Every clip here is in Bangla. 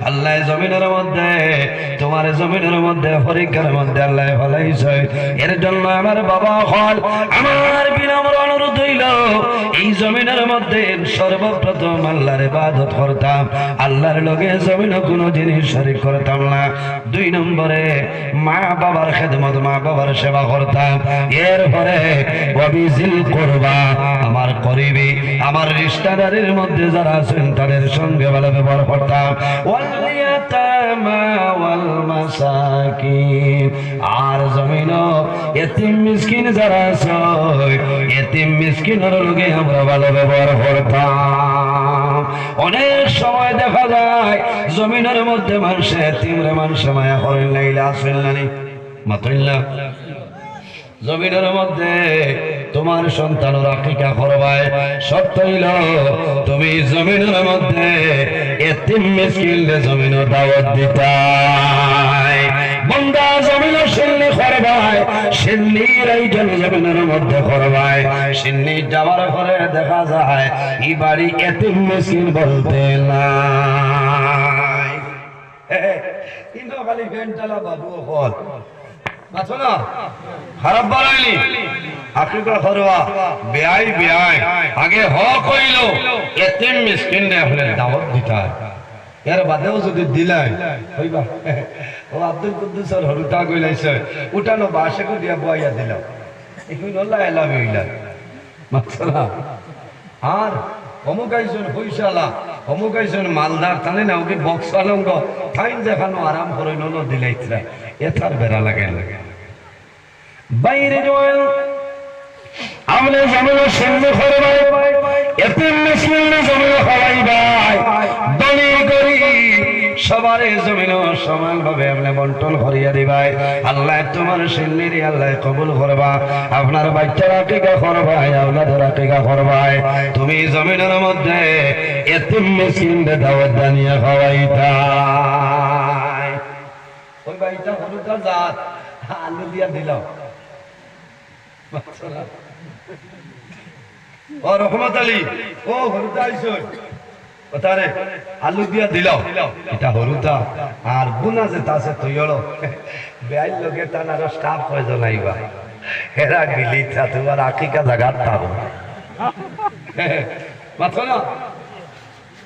আল্লাহ জমিনের মধ্যে তোমার জমিনের মধ্যে পরীক্ষার মধ্যে আল্লাহ ফলাইছে। এর জন্য আমার বাবা হল, আমার বিনম্র অনুরোধ হইল, এই জমিনের মধ্যে সর্বপ্রথম আল্লাহর ইবাদত করতাম। আল্লাহর লগে জমিন কোনো জিনিস শরীক করতাম না। দুই নম্বরে মা বাবার খেদমত, মা বাবার সেবা করতাম। এরপরে অবিজিল করবা, আমার করিবি, আমার রিস্তাদারের মধ্যে যারা আছেন তাদের সঙ্গে ভালো ব্যবহার করতাম। ওয়ালিয়াতামা ওয়াল আর জমিন মিসকিন যারা আছে এতিম মিসকিনের লগে আমরা ভালো ব্যবহার করতাম। অনেক সময় দেখা যায়, জমিনের মধ্যে মানুষে এতিমরে মানুষে মায়া করেন লাইলা আসেন মাতইল্লা জমিনের মধ্যে তোমার সন্তান রাখিকা করবায় সত্য হইল, তুমি জমিনের মধ্যে এতিম মিসকিনলে জমিন দাওয়াত দিতাই বন্দা জমিন সিন্নি করবায়, সিন্নির এই জন জমিনের মধ্যে যাওয়ার পরে দেখা যায়, এই বাড়ি এতিম মিসকিন বলতে নাই। কিন্তু খালি বাবু হল। আছো না। খারাপ বানাইলি। আপনি করে বেআই বেআই। আগে হ কইল, এতিম মিসকিন বাদেও যদি দিলাই, হইবা। ও আব্দুল কুদ্দুসের কইলাইছে, উঠানো বাসে দিয়া বইয়া দিলাম। এখন আল্লাহ এলাম হইলা মাছলা আর অমুক আইজন হইসালা অমুক আইজন মালদার তানে না ওকে বক্স আলঙ্গ ঠাইন দেখানো আরাম করে নন দিলাইতরা। এথার বেড়া লাগে বাইরে জোয়েল। আমনে জমিন সিন্ধু এতিম মিসলিনে জমিন হলাইবাই দলি করি সবার জমিন আপনি বন্টন করিয়া দিবাই আল্লাহ তোমার আল্লাহ কবুল করবা আপনার বাচ্চারা টিকা করবাই আপনাদের টিকা করবাই তুমি জমিনের মধ্যে এতিম মিসলিনে দাওয়াত দানিয়া খাওয়াইতাই ওই বাইটা হলুদা জাত আলু দিয়া দিলাম ও রহমত আলী ও হরুদা আইসন তারে আলু দিয়া দিল। এটা হরুদা আর বুনা যে তাছে তৈল বেআই লোকে তার স্টাফ কয়জন আইবা হেরা গিলি তা তোমার আকিকা জাগাত পাবো। মাথো না।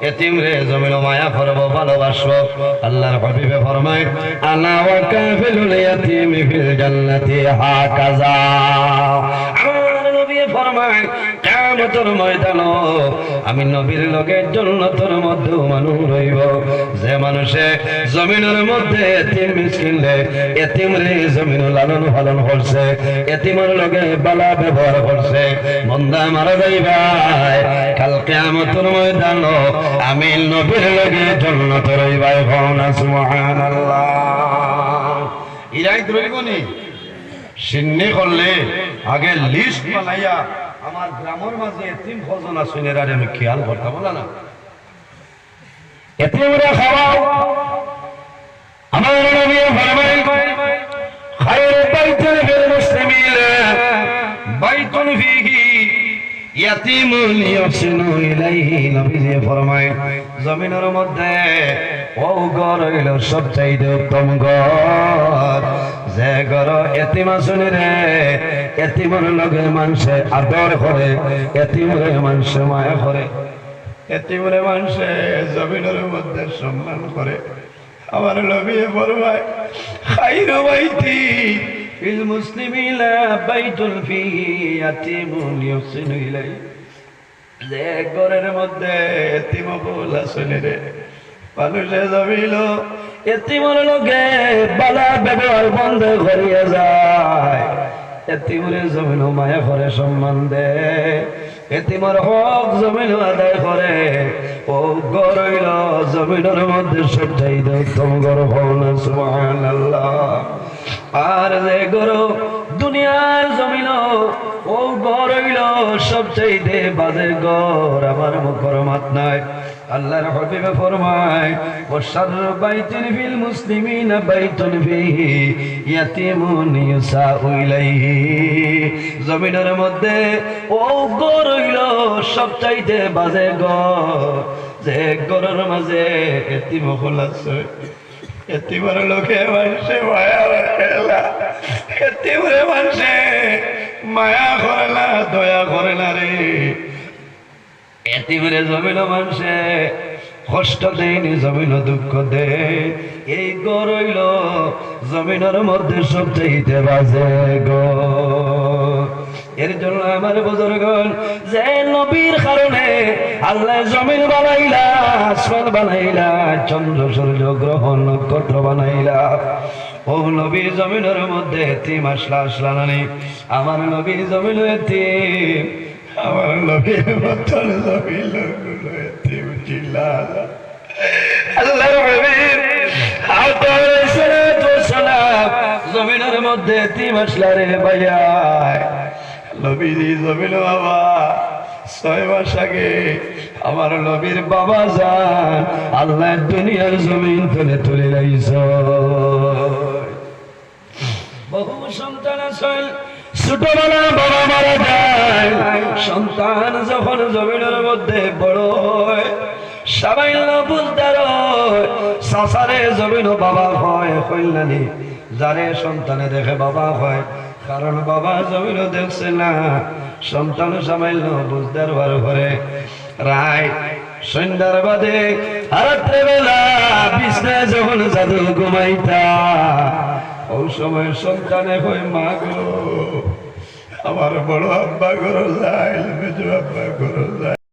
এতিম রে জমিন মায়া করব ভালোবাসবো। আল্লাহর হবিবে ফরমায় আনা ওয়া কিয়ামতের ময়দান। আমি নবীর লোকের জন্য তোর মধ্যে মানুষ রইব। যে মানুষে জমিনের মধ্যে এতিম মিসকিন রে, এতিম রে জমিন লালন পালন করছে। এতিমের লগে বালা ব্যবহার করছে। বন্দা মারা যাইবাই, কাল কিয়ামতের ময়দান। আমি নবীর লগে জন্নত রইবাই ভনা সুবহানাল্লাহ। ইরাই ধরিবনি সিন্নি করলে আগে লিস্ট বানাইয়া আমার গ্রামের মাঝে এতিম ভজন আসুন এর আমি খেয়াল করতাম না। এতিমরা খাওয়াও আমার নবী ফরমাই খায়রু বাইতুন ফিল মুসলিমিনা বাইতুন ফিহি ইয়াতিমুন ইয়াসিনু ইলাইহি নবীজি ফরমায় জমিনের মধ্যে ও ঘর হইল সবচাইতে উত্তম ঘর যে ঘর এতিম আসুনি রে, এতিমর লগে মানুষে আদর করে, এতিমরে মানুষে মায়া করে, এতিমরে মানুষে জমিনের মধ্যে সম্মান করে। আমার নবী ফরমায়, খাইরু বাইতি ফিল মুসলিমিনা বাইতুল ফিহি ইয়াতিমুন ইয়াসিনু ইলাইহি। যে ঘরের মধ্যে এতিম বল আসলে রে মানুষে জমিল এতিমর লোকে বালা ব্যবহার বন্ধ করিয়া যায়। এতিমরে জমিন মায়া করে সম্মান দে এতিমার হক জমিন আদায় করে। ও গরইল জমিনের মধ্যে সব চাইতে উত্তম গর হওয়া সুবহানাল্লাহ। আর যে গরু দুনিয়ার জমিন ও গরইল সব চাইতে বাজে গর আমার মুখর মাত নাই আল্লাহর হবিবে ফরমায় ওয়াশার বাইতিন ফিল মুসলিমিন বাইতুন ফিহি ইয়াতীমুন ইউসাউ ইলাইহি। জমিনের মধ্যে ও গর হইল সব চাইতে বাজে গর যে গরের মাঝে এতিম হল আছে। এতিমার লোকে মানুষে মায়া রাখেলা এতিমরে মানুষে মায়া করে না, দয়া করে না রে। এতিমরে জমিন মানুষে, কষ্ট দেয়নি জমিন, দুঃখ দে এই গরইল জমিনের মধ্যে সব চাইতে বাজে গো। এর জন্য আমার বুজুর্গন যে নবীর কারণে আল্লাহ জমিন বানাইলা, আসমান বানাইলা, চন্দ্র সূর্য গ্রহ নক্ষত্র বানাইলা। ও নবী জমিনের মধ্যে এতিম আসলা আসলা নানি আমার নবী জমিন এতিম আমার নবীর মতন জমিন লোকগুলো এতিম চিল্লা আল্লাহর হাবিব আলাইহিস সালাতু ওয়াসসালাম জমিনের মধ্যে এতিম আসলা রে ভাইয়া নবীজি জমিন বাবা ছয় মাস আগে আমার নবীর বাবা যান আল্লাহ দুনিয়ার জমিন তুলে তুলে রাইছ বহু সন্তান আছেন ছোটবেলা বাবা মারা যায়। সন্তান যখন জমিনের মধ্যে বড় হয় সামান্য বুঝদার সাসারে জমিন বাবা হয়, কল্যাণী যারে সন্তানে দেখে বাবা হয়। কারণ বাবা জমিন দেখছে না, সন্তান সামান্য বুঝদার হওয়ার ঘরে। রায় সন্ধ্যার বাদে রাত্রে বেলা বিছনায় যখন জাদু ঘুমাইতা ওই সময় সন্তানে কই মা গো। আমার বড় আব্বা ঘর যায় মেজো আব্বা ঘর যায়